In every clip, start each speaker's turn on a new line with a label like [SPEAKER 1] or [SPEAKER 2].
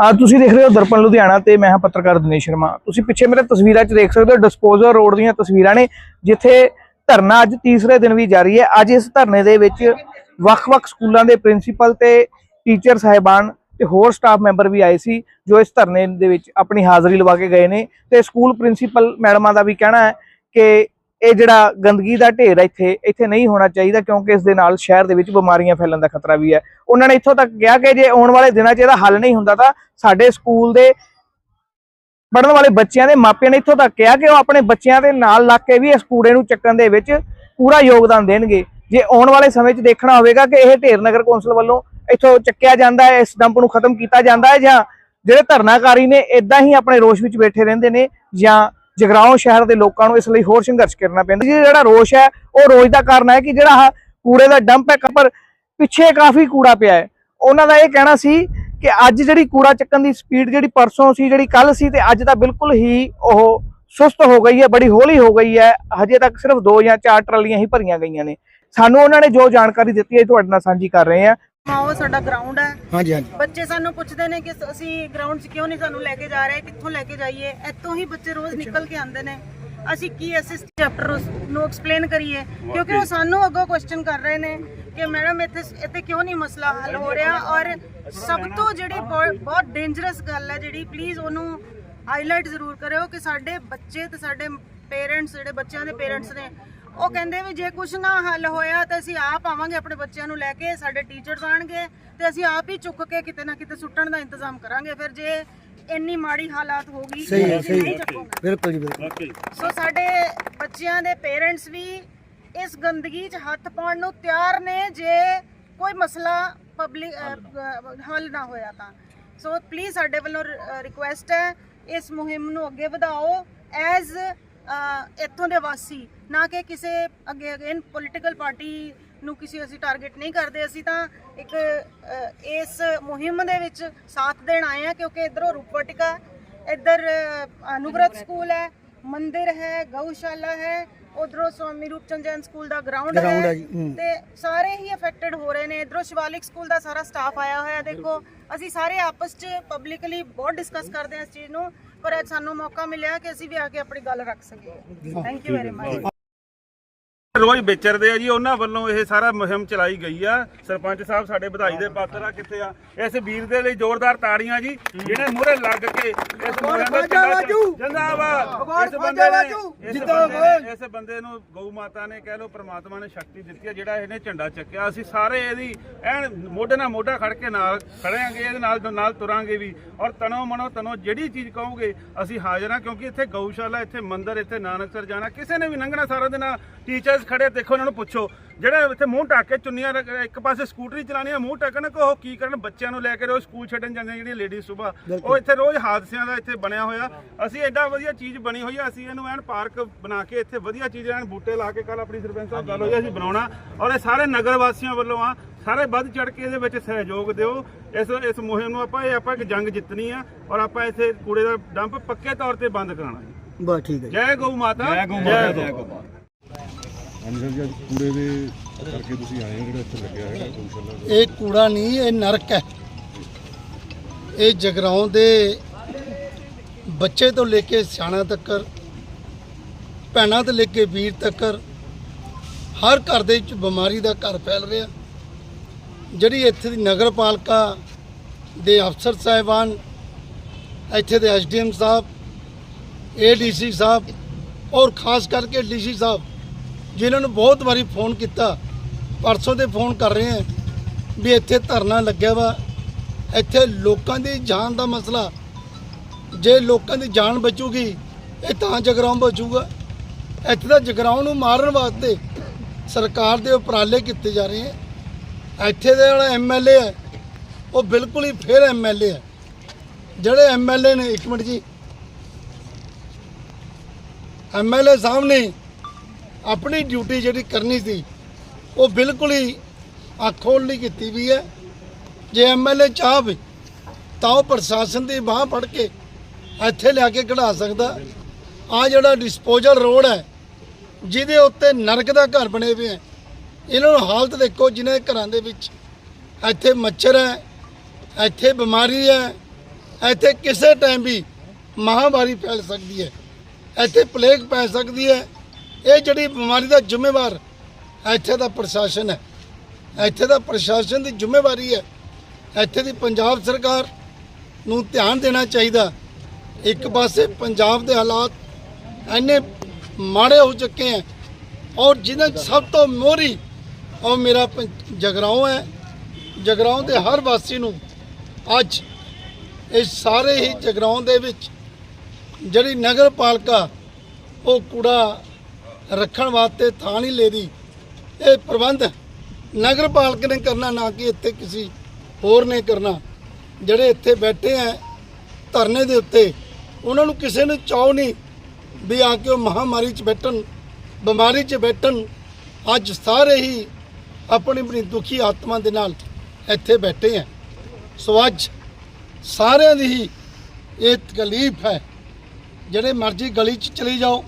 [SPEAKER 1] ਆ ਤੁਸੀਂ ਦੇਖ ਰਹੇ ਹੋ ਦਰਪਣ ਲੁਧਿਆਣਾ ਤੇ ਮੈਂ ਹਾਂ ਪੱਤਰਕਾਰ ਦਿਨੇਸ਼ ਸ਼ਰਮਾ। ਤੁਸੀਂ ਪਿੱਛੇ ਮੇਰੇ ਤਸਵੀਰਾਂ 'ਚ ਦੇਖ ਸਕਦੇ ਹੋ ਡਿਸਪੋਜ਼ਲ ਰੋਡ ਦੀਆਂ ਤਸਵੀਰਾਂ ਨੇ, ਜਿੱਥੇ ਧਰਨਾ ਅੱਜ ਤੀਸਰੇ ਦਿਨ ਵੀ ਜਾਰੀ ਹੈ। ਅੱਜ ਇਸ ਧਰਨੇ ਦੇ ਵਿੱਚ ਵੱਖ-ਵੱਖ ਸਕੂਲਾਂ ਦੇ ਪ੍ਰਿੰਸੀਪਲ ਤੇ ਟੀਚਰ ਸਾਹਿਬਾਨ ਤੇ ਹੋਰ ਸਟਾਫ ਮੈਂਬਰ ਵੀ ਆਏ ਸੀ, ਜੋ ਇਸ ਧਰਨੇ ਦੇ ਵਿੱਚ ਆਪਣੀ ਹਾਜ਼ਰੀ ਲਵਾ ਕੇ ਗਏ ਨੇ। ਤੇ ਸਕੂਲ ਪ੍ਰਿੰਸੀਪਲ ਮੈਡਮਾਂ ਦਾ ਵੀ ਕਹਿਣਾ ਹੈ ਕਿ ਇਹ ਜਿਹੜਾ ਗੰਦਗੀ ਦਾ ਢੇਰ ਹੈ ਇੱਥੇ ਇੱਥੇ ਨਹੀਂ ਹੋਣਾ ਚਾਹੀਦਾ ਕਿਉਂਕਿ ਇਸ ਦੇ ਨਾਲ ਸ਼ਹਿਰ ਦੇ ਵਿੱਚ ਬਿਮਾਰੀਆਂ ਫੈਲਣ ਦਾ ਖਤਰਾ ਵੀ ਹੈ। ਉਹਨਾਂ ਨੇ ਇੱਥੋਂ ਤੱਕ ਕਿਹਾ ਕਿ ਜੇ ਆਉਣ ਵਾਲੇ ਦਿਨਾਂ 'ਚ ਇਹਦਾ ਹੱਲ ਨਹੀਂ ਹੁੰਦਾ ਤਾਂ ਸਾਡੇ ਸਕੂਲ ਦੇ ਪੜਨ ਵਾਲੇ ਬੱਚਿਆਂ ਦੇ ਮਾਪਿਆਂ ਨੇ ਇੱਥੋਂ ਤੱਕ ਕਿਹਾ ਕਿ ਉਹ ਆਪਣੇ ਬੱਚਿਆਂ ਦੇ ਨਾਲ ਲੱਗ ਕੇ ਵੀ ਇਸ ਕੂੜੇ ਨੂੰ ਚੱਕਣ ਦੇ ਵਿੱਚ ਪੂਰਾ ਯੋਗਦਾਨ ਦੇਣਗੇ। ਜੇ ਆਉਣ ਵਾਲੇ ਸਮੇਂ 'ਚ ਦੇਖਣਾ ਹੋਵੇਗਾ ਕਿ ਇਹ ਢੇਰ ਨਗਰ ਕੌਂਸਲ ਵੱਲੋਂ ਇੱਥੋਂ ਚੱਕਿਆ ਜਾਂਦਾ ਹੈ, ਇਸ ਡੰਪ ਨੂੰ ਖਤਮ ਕੀਤਾ ਜਾਂਦਾ ਹੈ ਜਾਂ ਜਿਹੜੇ ਧਰਨਾਕਾਰੀ ਨੇ ਇਦਾਂ ਹੀ ਆਪਣੇ ਰੋਸ਼ ਵਿੱਚ ਬੈਠੇ ਰਹਿੰਦੇ ਨੇ ਜਾਂ ਜਗਰਾਉਂ ਸ਼ਹਿਰ ਦੇ ਲੋਕਾਂ ਨੂੰ ਇਸ ਲਈ ਹੋਰ ਸੰਘਰਸ਼ ਕਰਨਾ ਪੈਂਦਾ। ਜੀ ਜਿਹੜਾ ਰੋਸ਼ ਹੈ, ਉਹ ਰੋਜ਼ ਦਾ ਕਾਰਨ ਹੈ ਕਿ ਜਿਹੜਾ ਕੂੜੇ ਦਾ ਡੰਪ ਹੈ ਪਰ ਪਿੱਛੇ ਕਾਫੀ ਕੂੜਾ ਪਿਆ ਹੈ। ਉਹਨਾਂ ਦਾ ਇਹ ਕਹਿਣਾ ਸੀ ਕਿ ਅੱਜ ਜਿਹੜੀ ਕੂੜਾ ਚੱਕਣ ਦੀ ਸਪੀਡ ਜਿਹੜੀ ਪਰਸੋਂ ਸੀ, ਜਿਹੜੀ ਕੱਲ ਸੀ ਤੇ ਅੱਜ ਤਾਂ ਬਿਲਕੁਲ ਹੀ ਉਹ ਸੁਸਤ ਹੋ ਗਈ ਹੈ, ਬੜੀ ਹੌਲੀ ਹੋ ਗਈ ਹੈ। ਹਜੇ ਤੱਕ ਸਿਰਫ ਦੋ ਜਾਂ ਚਾਰ ਟਰਾਲੀਆਂ ਹੀ ਭਰੀਆਂ ਗਈਆਂ ਨੇ। ਸਾਨੂੰ ਉਹਨਾਂ ਨੇ ਜੋ ਜਾਣਕਾਰੀ ਦਿੱਤੀ ਹੈ ਤੁਹਾਡੇ ਨਾਲ ਸਾਂਝੀ ਕਰ ਰਹੇ ਹਾਂ।
[SPEAKER 2] ਉਹ ਸਾਡਾ ਗਰਾਊਂਡ ਹੈ।
[SPEAKER 3] ਹਾਂਜੀ ਹਾਂਜੀ।
[SPEAKER 2] ਬੱਚੇ ਸਾਨੂੰ ਪੁੱਛਦੇ ਨੇ ਕਿ ਅਸੀਂ ਗਰਾਊਂਡ 'ਚ ਕਿਉਂ ਨਹੀਂ ਸਾਨੂੰ ਲੈ ਕੇ ਜਾ ਰਹੇ ਕਿੱਥੋਂ ਲੈ ਕੇ ਜਾਈਏ? ਇੱਥੋਂ ਹੀ ਬੱਚੇ ਰੋਜ਼ ਨਿਕਲ ਕੇ ਆਉਂਦੇ ਨੇ। ਅਸੀਂ ਕੀ ਅਸਿਸਟ ਚੈਪਟਰ ਨੂੰ ਐਕਸਪਲੇਨ ਕਰੀਏ? ਕਿਉਂਕਿ ਉਹ ਸਾਨੂੰ ਅੱਗੋਂ ਕੁਐਸਚਨ ਕਰ ਰਹੇ ਨੇ ਕਿ ਮੈਡਮ ਇੱਥੇ ਇੱਥੇ ਕਿਉਂ ਨਹੀਂ ਮਸਲਾ ਹੱਲ ਹੋ ਰਿਹਾ? ਔਰ ਸਭ ਤੋਂ ਜਿਹੜੀ ਬਹੁਤ ਡੇਂਜਰਸ ਗੱਲ ਹੈ ਜਿਹੜੀ ਪਲੀਜ਼ ਉਹਨੂੰ ਹਾਈਲਾਈਟ ਜ਼ਰੂਰ ਕਰਿਓ ਕਿ ਸਾਡੇ ਬੱਚੇ ਤੇ ਸਾਡੇ ਪੇਰੈਂਟਸ ਜਿਹੜੇ ਬੱਚਿਆਂ ਦੇ ਪੇਰੈਂਟਸ ਨੇ ਉਹ ਕਹਿੰਦੇ ਵੀ ਜੇ ਕੁਝ ਨਾ ਹੱਲ ਹੋਇਆ ਤਾਂ ਅਸੀਂ ਆਪ ਆਵਾਂਗੇ ਆਪਣੇ ਬੱਚਿਆਂ ਨੂੰ ਲੈ ਕੇ ਸਾਡੇ ਟੀਚਰਸ ਆਣਗੇ ਤੇ ਅਸੀਂ ਆਪ ਹੀ ਚੁੱਕ ਕੇ ਕਿਤੇ ਨਾ ਕਿਤੇ ਸੁੱਟਣ ਦਾ ਇੰਤਜ਼ਾਮ ਕਰਾਂਗੇ। ਫਿਰ ਜੇ ਇੰਨੀ ਮਾੜੀ ਹਾਲਾਤ ਹੋ ਗਈ
[SPEAKER 3] ਸਹੀ ਹੈ ਸਹੀ ਬਿਲਕੁਲ ਜੀ ਬਿਲਕੁਲ।
[SPEAKER 2] ਸੋ ਸਾਡੇ ਬੱਚਿਆਂ ਦੇ ਪੇਰੈਂਟਸ ਵੀ ਇਸ ਗੰਦਗੀ 'ਚ ਹੱਥ ਪਾਉਣ ਨੂੰ ਤਿਆਰ ਨੇ ਜੇ ਕੋਈ ਮਸਲਾ ਪਬਲਿਕ ਹੱਲ ਨਾ ਹੋਇਆ ਤਾਂ। ਸੋ ਪਲੀਜ਼ ਸਾਡੇ ਵੱਲੋਂ ਰਿਕੁਐਸਟ ਹੈ ਇਸ ਮੁਹਿੰਮ ਨੂੰ ਅੱਗੇ ਵਧਾਓ। ਐਜ਼ ਇੱਥੋਂ ਦੇ ਵਾਸੀ ਨਾ ਕਿ ਕਿਸੇ ਅੱਗੇ ਅਗੇਨ ਪੋਲੀਟੀਕਲ ਪਾਰਟੀ ਨੂੰ ਕਿਸੇ ਅਸੀਂ ਟਾਰਗੇਟ ਨਹੀਂ ਕਰਦੇ ਅਸੀਂ ਤਾਂ ਇੱਕ ਇਸ ਮੁਹਿੰਮ ਦੇ ਵਿੱਚ ਸਾਥ ਦੇਣ ਆਏ ਆ ਕਿਉਂਕਿ ਇਧਰੋਂ ਰੂਪਵਟਿਕਾ ਇੱਧਰ ਅ, ਅਨੁਵ੍ਰਤ ਸਕੂਲ ਹੈ ਮੰਦਿਰ ਹੈ ਗਊਸ਼ਾਲਾ ਹੈ ਉਧਰੋਂ ਸਵਾਮੀ ਰੂਪਚੰਦ ਜੈਨ ਸਕੂਲ ਦਾ ਗਰਾਊਂਡ
[SPEAKER 3] ਹੈ।
[SPEAKER 2] ਤੇ ਸਾਰੇ ਹੀ ਅਫੈਕਟਡ ਹੋ ਰਹੇ ਨੇ ਇਧਰੋਂ ਸ਼ਿਵਾਲਿਕ ਸਕੂਲ ਦਾ ਸਾਰਾ ਸਟਾਫ ਆਇਆ ਹੋਇਆ ਦੇਖੋ ਅਸੀਂ ਸਾਰੇ ਆਪਸ 'ਚ ਪਬਲਿਕਲੀ ਬਹੁਤ ਡਿਸਕਸ ਕਰਦੇ ਹਾਂ ਇਸ ਚੀਜ਼ ਨੂੰ ਪਰ ਅੱਜ ਸਾਨੂੰ ਮੌਕਾ ਮਿਲਿਆ ਕਿ ਅਸੀਂ ਵੀ ਆ ਕੇ ਆਪਣੀ ਗੱਲ ਰੱਖ ਸਕੀਏ। ਥੈਂਕ ਯੂ ਵੈਰੀ ਮਚ
[SPEAKER 4] ਰੋਜ਼ ਵਿਚਰਦੇ ਆ ਜੀ ਉਹਨਾਂ ਵੱਲੋਂ ਇਹ ਸਾਰਾ ਮੁਹਿੰਮ ਚਲਾਈ ਗਈ ਆ। ਸਰਪੰਚ ਸਾਹਿਬ ਸਾਡੇ ਵਧਾਈ ਦੇ ਪਾਤਰ ਆ ਕਿੱਥੇ ਆ? ਇਸ ਵੀਰ ਦੇ ਲਈ ਜ਼ੋਰਦਾਰ ਤਾੜੀਆਂ ਜੀ ਜਿਹਨੇ ਮੂਹਰੇ ਲੱਗ ਕੇ ਇਸ ਮੁਹਿੰਮ ਵਿੱਚ ਜਿੰਦਾਬਾਦ। ਇਸ ਬੰਦੇ ਨੇ ਜਿੰਦਾਬਾਦ ਇਸ ਬੰਦੇ ਨੂੰ ਗਊ ਮਾਤਾ ਨੇ ਕਹਿ ਲੋ ਪ੍ਰਮਾਤਮਾ ਨੇ ਸ਼ਕਤੀ ਦਿੱਤੀ ਆ ਜਿਹੜਾ ਇਹਨੇ ਝੰਡਾ ਚੱਕਿਆ। ਅਸੀਂ ਸਾਰੇ ਇਹਦੀ ਐਨ ਮੋਢੇ ਨਾਲ ਮੋਢਾ ਖੜ ਕੇ ਨਾਲ ਖੜਾਂਗੇ ਇਹਦੇ ਨਾਲ ਨਾਲ ਤੁਰਾਂਗੇ ਵੀ। ਔਰ ਤਨੋ ਮਨੋ ਤਨੋ ਜਿਹੜੀ ਚੀਜ਼ ਕਹੋਗੇ ਅਸੀਂ ਹਾਜ਼ਰ ਹਾਂ ਕਿਉਂਕਿ ਇੱਥੇ ਗਊਸ਼ਾਲਾ ਇੱਥੇ ਮੰਦਿਰ ਇੱਥੇ ਨਾਨਕਸਰ ਜਾਣਾ ਕਿਸੇ ਨੇ ਵੀ ਲੰਘਣਾ ਸਾਰਾ ਦਿਨ ਟੀਚਰਸ ਖੜੇ ਦੇਖੋ ਇਹਨਾਂ ਨੂੰ ਪੁੱਛੋ। ਜਿਹੜੇ ਇੱਥੇ ਮੂੰਹ ਢੱਕ ਕੇ ਚੁੰਨੀਆਂ ਰੱਖ- ਇੱਕ ਪਾਸੇ ਸਕੂਟਰੀ ਚਲਾਉਣੀ ਆ ਮੂੰਹ ਢੱਕਣ ਕਿ ਉਹ ਕੀ ਕਰਨ? ਬੱਚਿਆਂ ਨੂੰ ਲੈ ਕੇ ਰੋਜ਼ ਸਕੂਲ ਛੱਡਣ ਜਾਂਦੀਆਂ ਜਿਹੜੀਆਂ ਲੇਡੀਜ਼ ਸੁਬਾਹ ਉਹ ਇੱਥੇ ਰੋਜ਼ ਹਾਦਸਿਆਂ ਦਾ ਇੱਥੇ ਬਣਿਆ ਹੋਇਆ। ਅਸੀਂ ਐਡਾ ਵਧੀਆ ਚੀਜ਼ ਬਣੀ ਹੋਈ ਆ ਅਸੀਂ ਇਹਨੂੰ ਐਨ ਪਾਰਕ ਬਣਾ ਕੇ ਇੱਥੇ ਵਧੀਆ ਚੀਜ਼ ਐਨ ਬੂਟੇ ਲਾ ਕੇ ਕੱਲ ਆਪਣੀ ਸਰਪੰਚ ਸਾਹਿਬ ਗੱਲ ਹੋਈ ਆ, ਅਸੀਂ ਬਣਾਉਣਾ। ਔਰ ਇਹ ਸਾਰੇ ਨਗਰ ਵਾਸੀਆਂ ਵੱਲੋਂ ਆ ਸਾਰੇ ਵੱਧ ਚੜ ਕੇ ਇਹਦੇ ਵਿੱਚ ਸਹਿਯੋਗ ਦਿਓ। ਇਸ ਇਸ ਮੁਹਿੰਮ ਨੂੰ ਆਪਾਂ ਇਹ ਆਪਾਂ ਇੱਕ ਜੰਗ ਜਿੱਤਣੀ ਆ ਔਰ ਆਪਾਂ ਇੱਥੇ ਕੂੜੇ ਦਾ ਡੰਪ ਪੱਕੇ ਤੌਰ ਤੇ ਬੰਦ ਕਰਾਉਣਾ ਜੀ।
[SPEAKER 3] ਬਸ ਠੀਕ ਹੈ ਜੀ।
[SPEAKER 4] ਜੈ ਗਊ ਮਾਤਾ। ਜੈ ਗਊ ਮਾਤਾ। ਜੈ ਗਊ ਮਾਤਾ।
[SPEAKER 5] ਹਾਂਜੀ ਸਰ ਜੀ, ਅੱਜ ਕੂੜੇ ਦੇ ਕਰਕੇ ਤੁਸੀਂ ਆਏ ਹੋ, ਜਿਹੜਾ ਇੱਥੇ ਲੱਗਿਆ ਹੈਗਾ ਗਊਸ਼ਾਲਾ
[SPEAKER 3] ਇਹ ਕੂੜਾ ਨਹੀਂ, ਇਹ ਨਰਕ ਹੈ। ਇਹ ਜਗਰਾਉਂ ਦੇ ਬੱਚੇ ਤੋਂ ਲੈ ਕੇ ਸਿਆਣਾ ਤੱਕ, ਭੈਣਾਂ ਤੋਂ ਲੈ ਕੇ ਵੀਰ ਤੱਕ, ਹਰ ਘਰ ਦੇ ਵਿੱਚ ਬਿਮਾਰੀ ਦਾ ਘਰ ਫੈਲ ਰਿਹਾ। ਜਿਹੜੀ ਇੱਥੇ ਦੀ ਨਗਰ ਪਾਲਿਕਾ ਦੇ ਅਫਸਰ ਸਾਹਿਬਾਨ, ਇੱਥੇ ਦੇ ਐਸਡੀਐਮ ਸਾਹਿਬ ਏਡੀਸੀ ਸਾਹਿਬ, ਔਰ ਖਾਸ ਕਰਕੇ ਡੀਸੀ ਸਾਹਿਬ ਜਿਨ੍ਹਾਂ ਨੂੰ ਬਹੁਤ ਵਾਰੀ ਫੋਨ ਕੀਤਾ, ਪਰਸੋਂ ਦੇ ਫੋਨ ਕਰ ਰਹੇ ਆ ਵੀ ਇੱਥੇ ਧਰਨਾ ਲੱਗਿਆ ਵਾ, ਇੱਥੇ ਲੋਕਾਂ ਦੀ ਜਾਨ ਦਾ ਮਸਲਾ, ਜੇ ਲੋਕਾਂ ਦੀ ਜਾਨ ਬਚੂਗੀ, ਇਹ ਤਾਂ ਜਗਰਾਉਂ ਬਚੂਗਾ। ਇੱਥੇ ਦਾ ਜਗਰਾਉਂ ਨੂੰ ਮਾਰਨ ਵਾਸਤੇ ਸਰਕਾਰ ਦੇ ਉਪਰਾਲੇ ਕੀਤੇ ਜਾ ਰਹੇ ਆ ਇੱਥੇ ਦੇ ਜਿਹੜਾ ਐਮਐਲਏ ਹੈ, ਉਹ ਬਿਲਕੁਲ ਹੀ ਫੇਰ ਐਮਐਲਏ ਹੈ। ਜਿਹੜੇ ਐਮਐਲਏ ਨੇ, ਇੱਕ ਮਿੰਟ ਜੀ ਐਮਐਲਏ ਸਾਹਿਬ ਨੇ ਆਪਣੀ ਡਿਊਟੀ ਜਿਹੜੀ ਕਰਨੀ ਸੀ, ਉਹ ਬਿਲਕੁਲ ਹੀ ਅੱਖੋਂ ਨਹੀਂ ਕੀਤੀ ਵੀ ਹੈ। ਜੇ ਐਮਐਲਏ ਚਾਹਵੇ ਤਾਂ ਉਹ ਪ੍ਰਸ਼ਾਸਨ ਦੀ ਬਾਹ ਫੜ ਕੇ ਇੱਥੇ ਲਿਆ ਕੇ ਕਢਾ ਸਕਦਾ। ਆ ਜਿਹੜਾ ਡਿਸਪੋਜ਼ਲ ਰੋਡ ਹੈ, ਜਿਹਦੇ ਉੱਤੇ ਨਰਕ ਦਾ ਘਰ ਬਣੇ ਹੋਏ ਹੈ। ਇਹਨਾਂ ਨੂੰ ਹਾਲਤ ਦੇਖੋ ਜਿਨ੍ਹਾਂ ਦੇ ਘਰਾਂ ਦੇ ਵਿੱਚ ਇੱਥੇ ਮੱਛਰ ਹੈ, ਇੱਥੇ ਬਿਮਾਰੀ ਹੈ, ਇੱਥੇ ਕਿਸੇ ਟਾਈਮ ਵੀ ਮਹਾਮਾਰੀ ਫੈਲ ਸਕਦੀ ਹੈ। ਇੱਥੇ ਪਲੇਗ ਪੈ ਸਕਦੀ ਹੈ। ਇਹ ਜਿਹੜੀ ਬਿਮਾਰੀ ਦਾ ਜ਼ਿੰਮੇਵਾਰ ਇੱਥੇ ਦਾ ਪ੍ਰਸ਼ਾਸਨ ਹੈ। ਇੱਥੇ ਦਾ ਪ੍ਰਸ਼ਾਸਨ ਦੀ ਜ਼ਿੰਮੇਵਾਰੀ ਹੈ। ਇੱਥੇ ਦੀ ਪੰਜਾਬ ਸਰਕਾਰ ਨੂੰ ਧਿਆਨ ਦੇਣਾ ਚਾਹੀਦਾ। ਇੱਕ ਪਾਸੇ ਪੰਜਾਬ ਦੇ ਹਾਲਾਤ ਇੰਨੇ ਮਾੜੇ ਹੋ ਚੁੱਕੇ ਹੈ ਔਰ ਜਿਹਨਾਂ ਸਭ ਤੋਂ ਮੋਹਰੀ ਉਹ ਮੇਰਾ ਪੰ- ਜਗਰਾਉਂ ਹੈ। ਜਗਰਾਉਂ ਦੇ ਹਰ ਵਾਸੀ ਨੂੰ ਅੱਜ ਇਹ ਸਾਰੇ ਹੀ ਜਗਰਾਉਂ ਦੇ ਵਿੱਚ ਜਿਹੜੀ ਨਗਰ ਪਾਲਿਕਾ ਉਹ ਕੂੜਾ ਰੱਖਣ ਵਾਸਤੇ ਥਾਂ ਨਹੀਂ ਲੈ ਰਹੀ। ਇਹ ਪ੍ਰਬੰਧ ਨਗਰ ਪਾਲਕ ਨੇ ਕਰਨਾ, ਨਾ ਕਿ ਇੱਥੇ ਕਿਸੇ ਹੋਰ ਨੇ ਕਰਨਾ। ਜਿਹੜੇ ਇੱਥੇ ਬੈਠੇ ਆ ਧਰਨੇ ਦੇ ਉੱਤੇ, ਉਹਨਾਂ ਨੂੰ ਕਿਸੇ ਨੂੰ ਚਾਅ ਨਹੀਂ ਵੀ ਆ ਕੇ ਉਹ ਮਹਾਮਾਰੀ 'ਚ ਬੈਠਣ, ਬਿਮਾਰੀ 'ਚ ਬੈਠਣ। ਅੱਜ ਸਾਰੇ ਹੀ ਆਪਣੀ ਆਪਣੀ ਦੁਖੀ ਆਤਮਾ ਦੇ ਨਾਲ ਇੱਥੇ ਬੈਠੇ ਆ। ਸੋ ਅੱਜ ਸਾਰਿਆਂ ਦੀ ਹੀ ਇਹ ਤਕਲੀਫ ਹੈ। ਜਿਹੜੇ ਮਰਜ਼ੀ ਗਲੀ 'ਚ ਚਲੇ ਜਾਓ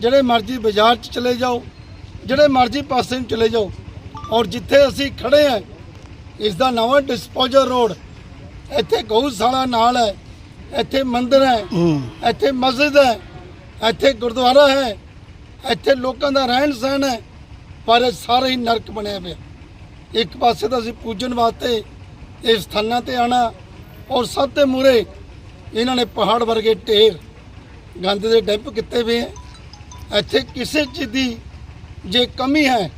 [SPEAKER 3] ਜਿਹੜੇ ਮਰਜ਼ੀ ਬਾਜ਼ਾਰ 'ਚ ਚਲੇ ਜਾਓ ਜਿਹੜੇ ਮਰਜ਼ੀ ਪਾਸੇ ਨੂੰ ਚਲੇ ਜਾਓ ਔਰ ਜਿੱਥੇ ਅਸੀਂ ਖੜੇ ਆ ਇਸ ਦਾ ਨਾਮ ਹੈ ਡਿਸਪੋਜ਼ਲ ਰੋਡ ਇੱਥੇ ਗਊਸ਼ਾਲਾ ਨਾਲ ਹੈ ਇੱਥੇ ਮੰਦਿਰ ਹੈ ਇੱਥੇ ਮਸਜਿਦ ਹੈ ਇੱਥੇ ਗੁਰਦੁਆਰਾ ਹੈ ਇੱਥੇ ਲੋਕਾਂ ਦਾ ਰਹਿਣ ਸਹਿਣ ਹੈ ਪਰ ਸਾਰੇ ਹੀ ਨਰਕ ਬਣਿਆ ਪਿਆ। ਇੱਕ ਪਾਸੇ ਤਾਂ ਅਸੀਂ ਪੂਜਣ ਵਾਸਤੇ ਇਸ ਸਥਾਨਾਂ ਤੇ ਆਣਾ ਔਰ ਸਭ ਤੇ ਮੂਰੇ ਇਹਨਾਂ ਨੇ ਪਹਾੜ ਵਰਗੇ ਢੇਰ ਗੰਦ ਦੇ ਡੈਂਪ ਕੀਤੇ ਹੋਏ ਹੈ। ਇੱਥੇ ਕਿਸੇ ਚੀਜ਼ ਦੀ ਜੇ ਕਮੀ ਹੈ,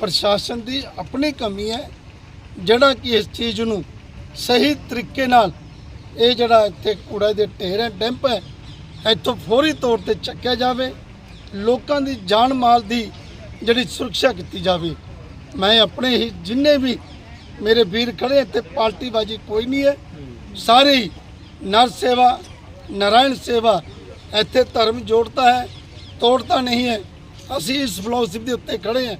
[SPEAKER 3] ਪ੍ਰਸ਼ਾਸਨ ਦੀ ਆਪਣੀ ਕਮੀ ਹੈ, ਜਿਹੜਾ ਕਿ ਇਸ ਚੀਜ਼ ਨੂੰ ਸਹੀ ਤਰੀਕੇ ਨਾਲ ਇਹ ਜਿਹੜਾ ਇੱਥੇ ਕੂੜਾ ਦੇ ਢੇਰ ਹੈ, ਡੈਂਪ ਹੈ, ਇੱਥੋਂ ਫੌਰੀ ਤੌਰ ਤੇ ਚੱਕਿਆ ਜਾਵੇ, ਲੋਕਾਂ ਦੀ ਜਾਨ ਮਾਲ ਦੀ ਜਿਹੜੀ ਸੁਰੱਖਿਆ ਕੀਤੀ ਜਾਵੇ। ਮੈਂ ਆਪਣੇ ਹੀ ਜਿੰਨੇ ਵੀ ਮੇਰੇ ਵੀਰ ਖੜੇ ਇੱਥੇ ਪਾਰਟੀਬਾਜੀ ਕੋਈ ਨਹੀਂ ਹੈ। ਸਾਰੇ ਹੀ ਨਰ ਸੇਵਾ ਨਾਰਾਇਣ ਸੇਵਾ ਇੱਥੇ ਧਰਮ ਜੋੜਤਾ ਹੈ। ਤੋੜਤਾ ਨਹੀਂ ਹੈ। ਅਸੀਂ ਇਸ ਫਿਲਾਸਫੀ ਦੇ ਉੱਤੇ ਖੜੇ ਹਾਂ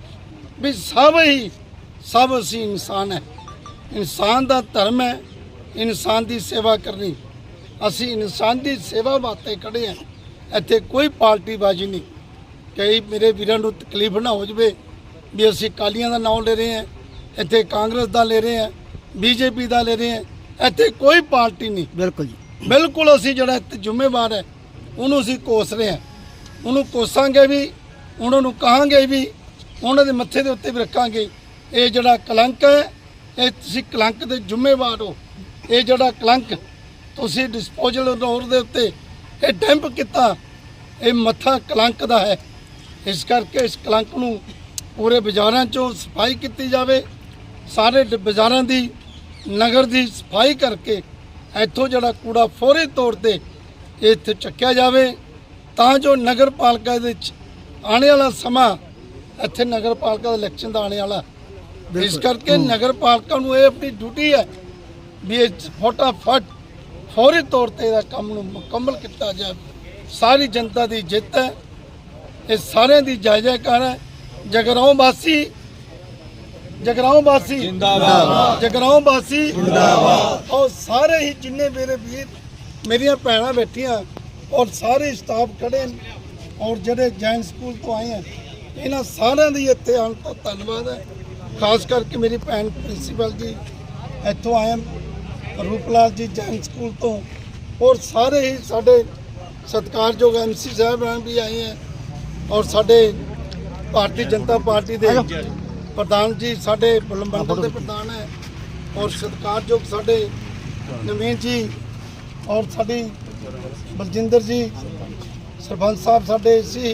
[SPEAKER 3] ਵੀ ਸਭ ਹੀ ਸਭ ਅਸੀਂ ਇਨਸਾਨ ਹੈ। ਇਨਸਾਨ ਦਾ ਧਰਮ ਹੈ ਇਨਸਾਨ ਦੀ ਸੇਵਾ ਕਰਨੀ। ਅਸੀਂ ਇਨਸਾਨ ਦੀ ਸੇਵਾ ਵਾਸਤੇ ਖੜੇ ਹਾਂ। ਇੱਥੇ ਕੋਈ ਪਾਰਟੀਬਾਜੀ ਨਹੀਂ। ਕਈ ਮੇਰੇ ਵੀਰਾਂ ਨੂੰ ਤਕਲੀਫ ਨਾ ਹੋ ਜਵੇ ਵੀ ਅਸੀਂ ਕਾਲੀਆਂ ਦਾ ਨਾਮ ਲੈ ਰਹੇ ਹਾਂ ਇੱਥੇ ਕਾਂਗਰਸ ਦਾ ਲੈ ਰਹੇ ਹਾਂ ਬੀਜੇਪੀ ਦਾ ਲੈ ਰਹੇ ਹਾਂ ਇੱਥੇ ਕੋਈ ਪਾਰਟੀ ਨਹੀਂ।
[SPEAKER 6] ਬਿਲਕੁਲ ਜੀ।
[SPEAKER 3] ਬਿਲਕੁਲ ਅਸੀਂ ਜਿਹੜਾ ਇੱਥੇ ਜ਼ਿੰਮੇਵਾਰ ਹੈ ਉਹਨੂੰ ਅਸੀਂ ਕੋਸ ਰਹੇ ਹਾਂ। ਉਹਨੂੰ ਕੋਸਾਂਗੇ ਵੀ, ਉਹਨਾਂ ਨੂੰ ਕਹਾਂਗੇ ਵੀ, ਉਹਨਾਂ ਦੇ ਮੱਥੇ ਦੇ ਉੱਤੇ ਵੀ ਰੱਖਾਂਗੇ। ਇਹ ਜਿਹੜਾ ਕਲੰਕ ਹੈ, ਇਹ ਤੁਸੀਂ ਕਲੰਕ ਦੇ ਜ਼ਿੰਮੇਵਾਰ ਹੋ। ਇਹ ਜਿਹੜਾ ਕਲੰਕ ਤੁਸੀਂ ਡਿਸਪੋਜ਼ਲ ਰੋਡ ਦੇ ਉੱਤੇ ਇਹ ਡੈਂਪ ਕੀਤਾ, ਇਹ ਮੱਥਾ ਕਲੰਕ ਦਾ ਹੈ। ਇਸ ਕਰਕੇ ਇਸ ਕਲੰਕ ਨੂੰ ਪੂਰੇ ਬਾਜ਼ਾਰਾਂ 'ਚੋਂ ਸਫ਼ਾਈ ਕੀਤੀ ਜਾਵੇ। ਸਾਰੇ ਬਾਜ਼ਾਰਾਂ ਦੀ, ਨਗਰ ਦੀ ਸਫ਼ਾਈ ਕਰਕੇ ਇੱਥੋਂ ਜਿਹੜਾ ਕੂੜਾ ਫੌਰੀ ਤੌਰ ਤੇ ਇੱਥੇ ਚੱਕਿਆ ਜਾਵੇ। ਤਾਂ ਜੋ ਨਗਰ ਪਾਲਿਕਾ ਦੇ ਵਿੱਚ ਆਉਣ ਵਾਲਾ ਸਮਾਂ ਇੱਥੇ ਨਗਰ ਪਾਲਿਕਾ ਦਾ ਇਲੈਕਸ਼ਨ ਦਾ ਆਉਣ ਵਾਲਾ। ਇਸ ਕਰਕੇ ਨਗਰ ਪਾਲਿਕਾ ਨੂੰ ਇਹ ਆਪਣੀ ਡਿਊਟੀ ਹੈ ਵੀ ਇਹ ਫਟਾਫਟ ਫੌਰੀ ਤੌਰ ਤੇ ਇਹਦਾ ਕੰਮ ਨੂੰ ਮੁਕੰਮਲ ਕੀਤਾ ਜਾਵੇ। ਸਾਰੀ ਜਨਤਾ ਦੀ ਜਿੱਤ ਹੈ। ਇਹ ਸਾਰਿਆਂ ਦੀ ਜੈ ਜੈਕਾਰ ਹੈ। ਜਗਰਾਉਂ ਵਾਸੀ ਜਗਰਾਉਂ ਵਾਸੀ ਜਿੰਦਾਬਾਦ। ਜਗਰਾਉਂ ਵਾਸੀ ਜਿੰਦਾਬਾਦ। ਔਰ ਸਾਰੇ ਹੀ ਜਿੰਨੇ ਮੇਰੇ ਵੀਰ ਮੇਰੀਆਂ ਭੈਣਾਂ ਬੈਠੀਆਂ ਔਰ ਸਾਰੇ ਸਟਾਫ ਖੜੇ ਨੇ ਔਰ ਜਿਹੜੇ ਜੈਨ ਸਕੂਲ ਤੋਂ ਆਏ ਆ, ਇਹਨਾਂ ਸਾਰਿਆਂ ਦੀ ਇੱਥੇ ਆਉਣ ਤੋਂ ਧੰਨਵਾਦ ਹੈ। ਖਾਸ ਕਰਕੇ ਮੇਰੀ ਭੈਣ ਪ੍ਰਿੰਸੀਪਲ ਜੀ, ਇੱਥੋਂ ਆਏ ਰੂਪਲਾਲ ਜੀ ਜੈਨ ਸਕੂਲ ਤੋਂ। ਔਰ ਸਾਰੇ ਹੀ ਸਾਡੇ ਸਤਿਕਾਰਯੋਗ ਐਮਸੀ ਸਾਹਿਬਾਨ ਵੀ ਆਏ ਹੈ ਔਰ ਸਾਡੇ ਭਾਰਤੀ ਜਨਤਾ ਪਾਰਟੀ ਦੇ ਪ੍ਰਧਾਨ ਜੀ, ਸਾਡੇ ਬਲੰਬੰਡਲ ਦੇ ਪ੍ਰਧਾਨ ਹੈ। ਔਰ ਸਤਿਕਾਰਯੋਗ ਸਾਡੇ ਨਵੀਨ ਜੀ ਔਰ ਸਾਡੀ ਬਲਜਿੰਦਰ ਜੀ ਸਰਪੰਚ ਸਾਹਿਬ ਸਾਡੇ ਸੀ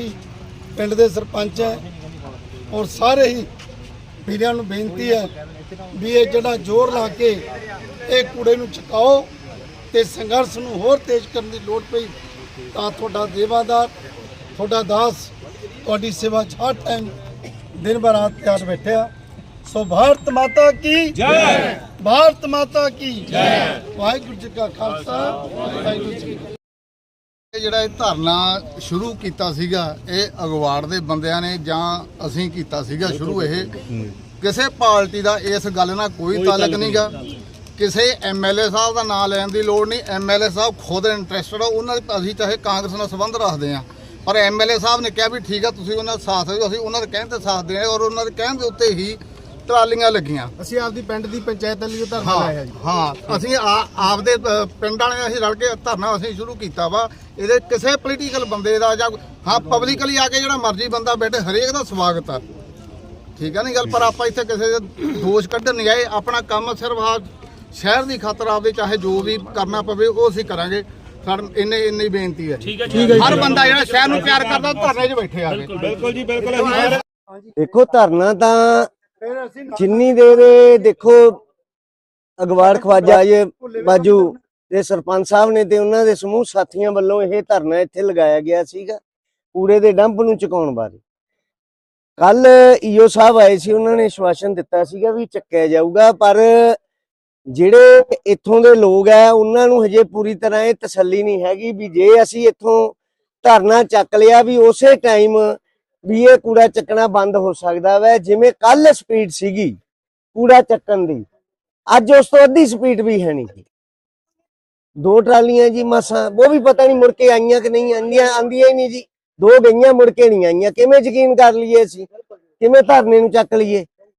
[SPEAKER 3] ਪਿੰਡ ਦੇ ਸਰਪੰਚ ਹੈ। ਔਰ ਸਾਰੇ ਹੀ ਵੀਰਾਂ ਨੂੰ ਬੇਨਤੀ ਹੈ ਵੀ ਇਹ ਜਿਹੜਾ ਜ਼ੋਰ ਲਾ ਕੇ ਇਹ ਕੂੜੇ ਨੂੰ ਚੁਕਾਓ ਤੇ ਸੰਘਰਸ਼ ਨੂੰ ਹੋਰ ਤੇਜ਼ ਕਰਨ ਦੀ ਲੋੜ ਪਈ ਤਾਂ ਤੁਹਾਡਾ ਦੇਵਾਦਾਰ ਤੁਹਾਡਾ ਦਾਸ ਤੁਹਾਡੀ ਸੇਵਾ 'ਚ ਹਰ ਟਾਈਮ ਦਿਨ ਬਰ ਰਾਤ ਤਿਆਰ ਬੈਠਿਆ। ਸੋ ਭਾਰਤ ਮਾਤਾ ਕੀ? ਜੈ! ਭਾਰਤ ਮਾਤਾ ਕੀ? ਜੈ! ਵਾਹਿਗੁਰੂ ਜੀ ਕਾ ਖਾਲਸਾ ਵਾਹਿਗੁਰੂ ਜੀ
[SPEAKER 7] ਜਿਹੜਾ ਇਹ ਧਰਨਾ ਸ਼ੁਰੂ ਕੀਤਾ ਸੀਗਾ ਇਹ ਅਗਵਾੜ ਦੇ ਬੰਦਿਆਂ ਨੇ ਜਾਂ ਅਸੀਂ ਕੀਤਾ ਸੀਗਾ ਸ਼ੁਰੂ ਇਹ। ਕਿਸੇ ਪਾਰਟੀ ਦਾ ਇਸ ਗੱਲ ਨਾਲ ਕੋਈ ਤਾਲੁਕ ਨਹੀਂਗਾ। ਕਿਸੇ ਐਮਐਲਏ ਸਾਹਿਬ ਦਾ ਨਾਮ ਲੈਣ ਦੀ ਲੋੜ ਨਹੀਂ। ਐਮਐਲਏ ਸਾਹਿਬ ਖੁਦ ਇੰਟਰਸਟਡ ਆ ਉਹਨਾਂ ਦੇ ਅਸੀਂ ਚਾਹੇ ਕਾਂਗਰਸ ਨਾਲ ਸੰਬੰਧ ਰੱਖਦੇ ਆ। ਪਰ ਐਮਐਲਏ ਸਾਹਿਬ ਨੇ ਕਿਹਾ ਵੀ ਠੀਕ ਆ ਤੁਸੀਂ ਉਹਨਾਂ ਦਾ ਸਾਥ ਦਿਓ ਅਸੀਂ ਉਹਨਾਂ ਦੇ ਕਹਿਣ ਤੇ ਸਾਥ ਦੇ ਔਰ ਉਹਨਾਂ ਦੇ ਕਹਿਣ ਦੇ ਉੱਤੇ ਹੀ ਟਰਾਲੀਆਂ ਲੱਗੀਆਂ।
[SPEAKER 6] ਅਸੀਂ ਆਪਦੀ ਪਿੰਡ ਦੀ ਪੰਚਾਇਤ ਲਈ ਉਹ ਧਰਨਾ ਲਾਇਆ ਜੀ।
[SPEAKER 7] ਹਾਂ। ਅਸੀਂ ਆ- ਆਪਦੇ ਪਿੰਡ ਵਾਲਿਆਂ ਅਸੀਂ ਰਲ ਕੇ ਧਰਨਾ ਅਸੀਂ ਸ਼ੁਰੂ ਕੀਤਾ ਵਾ। ਇਹਦੇ ਕਿਸੇ ਪੋਲੀਟੀਕਲ ਬੰਦੇ ਦਾ ਜਾਂ ਹਾਂ ਪਬਲਿਕਲੀ ਆ ਕੇ ਜਿਹੜਾ ਮਰਜ਼ੀ ਬੰਦਾ ਬੈਠੇ ਹਰੇਕ ਦਾ ਸਵਾਗਤ ਆ। ਠੀਕ ਆ ਨਹੀਂ ਗੱਲ? ਪਰ ਆਪਾਂ ਇੱਥੇ ਕਿਸੇ ਦੇ ਦੋਸ਼ ਕੱਢਣ ਨਹੀਂ ਆਏ। ਆਪਣਾ ਕੰਮ ਸਿਰਫ ਆ ਸ਼ਹਿਰ ਦੀ ਖਾਤਰ ਆਪਦੇ ਚਾਹੇ ਜੋ ਵੀ ਕਰਨਾ ਪਵੇ ਉਹ ਅਸੀਂ ਕਰਾਂਗੇ। ਸਾਡਾ ਇੰਨੇ ਇੰਨੀ ਬੇਨਤੀ ਹੈ। ਠੀਕ ਹੈ ਹਰ ਬੰਦਾ ਜਿਹੜਾ ਸ਼ਹਿਰ ਨੂੰ ਪਿਆਰ ਕਰਦਾ ਉਹ ਧਰਨੇ 'ਚ ਬੈਠੇ ਆ ਕੇ।
[SPEAKER 4] ਬਿਲਕੁਲ ਜੀ ਬਿਲਕੁਲ। ਅਸੀਂ
[SPEAKER 8] ਦੇਖੋ ਧਰਨਾ ਤਾਂ ਜਿੰਨੀ ਦੇਰ ਇਹ ਦੇਖੋ ਅਗਵਾੜ ਖਵਾਜਾ ਇਹ ਬਾਜੂ ਤੇ ਸਰਪੰਚ ਸਾਹਿਬ ਨੇ ਤੇ ਉਹਨਾਂ ਦੇ ਸਮੂਹ ਸਾਥੀਆਂ ਵੱਲੋਂ ਇਹ ਧਰਨਾ ਇੱਥੇ ਲਗਾਇਆ ਗਿਆ ਸੀਗਾ, ਕੂੜੇ ਦੇ ਡੰਪ ਨੂੰ ਚੁਕਾਉਣ ਬਾਰੇ। ਕੱਲ ਈਓ ਸਾਹਿਬ ਆਏ ਸੀ, ਉਹਨਾਂ ਨੇ ਸ਼ਵਾਸਨ ਦਿੱਤਾ ਸੀਗਾ ਵੀ ਚੱਕਿਆ ਜਾਊਗਾ, ਪਰ ਜਿਹੜੇ ਇੱਥੋਂ ਦੇ ਲੋਕ ਆ, ਉਹਨਾਂ ਨੂੰ ਹਜੇ ਪੂਰੀ ਤਰ੍ਹਾਂ ਇਹ ਤਸੱਲੀ ਨਹੀਂ ਹੈਗੀ ਵੀ ਜੇ ਅਸੀਂ ਇੱਥੋਂ ਧਰਨਾ ਚੱਕ ਲਿਆ ਵੀ ਉਸੇ ਟਾਈਮ ਵੀ ਇਹ ਕੂੜਾ ਚੱਕਣਾ ਬੰਦ ਹੋ ਸਕਦਾ ਵੈ, ਜਿਵੇਂ ਕੱਲ ਸਪੀਡ ਸੀਗੀ ਕੂੜਾ ਚੱਕਣ ਦੀ। ਅੱਜ ਉਸ ਤੋਂ ਅੱਧੀ ਸਪੀਡ ਵੀ ਹੈ ਨਹੀਂ। ਦੋ ਟਰਾਲੀਆਂ ਜੀ ਮਸਾਂ, ਉਹ ਵੀ ਪਤਾ ਨਹੀਂ ਮੁੜ ਕੇ ਆਈਆਂ ਕਿ ਨਹੀਂ, ਆਈਆਂ ਆਂਦੀਆਂ ਹੀ ਨਹੀਂ ਜੀ। ਦੋ ਗਈਆਂ ਮੁੜ ਕੇ ਨਹੀਂ ਆਈਆਂ। ਕਿਵੇਂ ਯਕੀਨ ਕਰ ਲਈਏ ਅਸੀਂ? ਕਿਵੇਂ ਧਰਨੇ ਨੂੰ ਚੱਕ ਲਈਏ?